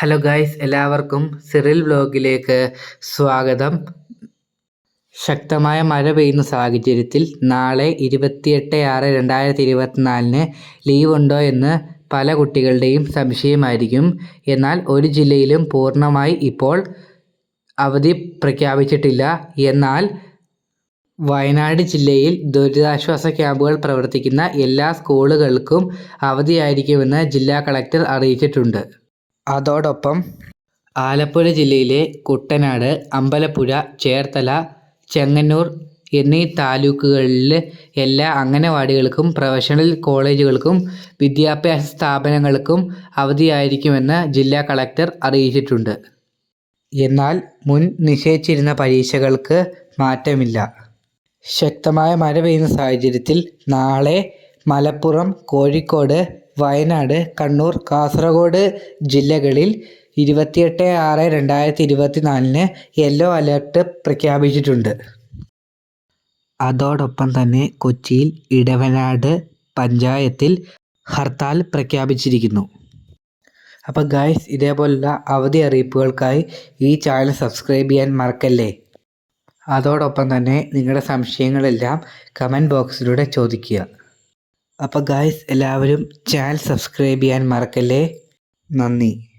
Hello guys എല്ലാവർക്കും Cyril വ്ലോഗിലേക്ക് സ്വാഗതം. ശക്തമായ മഴ പെയ്യുന്ന സാഹചര്യത്തിൽ നാളെ ഇരുപത്തിയെട്ട് ആറ് രണ്ടായിരത്തി ഇരുപത്തിനാലിന് ഉണ്ടോ എന്ന് പല കുട്ടികളുടെയും സംശയമായിരിക്കും. എന്നാൽ ഒരു ജില്ലയിലും പൂർണമായി ഇപ്പോൾ അവധി പ്രഖ്യാപിച്ചിട്ടില്ല. എന്നാൽ വയനാട് ജില്ലയിൽ ദുരിതാശ്വാസ ക്യാമ്പുകൾ പ്രവർത്തിക്കുന്ന എല്ലാ സ്കൂളുകൾക്കും അവധിയായിരിക്കുമെന്ന് ജില്ലാ കളക്ടർ അറിയിച്ചിട്ടുണ്ട്. അതോടൊപ്പം ആലപ്പുഴ ജില്ലയിലെ കുട്ടനാട് അമ്പലപ്പുഴ ചേർത്തല ചെങ്ങന്നൂർ എന്നീ താലൂക്കുകളിൽ എല്ലാ അംഗനവാടികൾക്കും പ്രൊഫഷണൽ കോളേജുകൾക്കും വിദ്യാഭ്യാസ സ്ഥാപനങ്ങൾക്കും അവധിയായിരിക്കുമെന്ന് ജില്ലാ കളക്ടർ അറിയിച്ചിട്ടുണ്ട്. എന്നാൽ മുൻ നിശ്ചയിച്ചിരുന്ന പരീക്ഷകൾക്ക് മാറ്റമില്ല. ശക്തമായ മഴ പെയ്യുന്ന സാഹചര്യത്തിൽ നാളെ മലപ്പുറം കോഴിക്കോട് വയനാട് കണ്ണൂർ കാസർഗോഡ് ജില്ലകളിൽ ഇരുപത്തിയെട്ട് ആറ് രണ്ടായിരത്തി ഇരുപത്തിനാലിന് യെല്ലോ അലേർട്ട് പ്രഖ്യാപിച്ചിട്ടുണ്ട്. അതോടൊപ്പം തന്നെ കൊച്ചിയിൽ ഇടവനാട് പഞ്ചായത്തിൽ ഹർത്താൽ പ്രഖ്യാപിച്ചിരിക്കുന്നു. അപ്പോൾ ഗൈസ് ഇതേപോലുള്ള അവധി അറിയിപ്പുകൾക്കായി ഈ ചാനൽ സബ്സ്ക്രൈബ് ചെയ്യാൻ മറക്കല്ലേ? അതോടൊപ്പം തന്നെ നിങ്ങളുടെ സംശയങ്ങളെല്ലാം കമന്റ് ബോക്സിലൂടെ ചോദിക്കുക. അപ്പോൾ ഗായ്സ് എല്ലാവരും ചാനൽ സബ്സ്ക്രൈബ് ചെയ്യാൻ മറക്കല്ലേ? നന്ദി.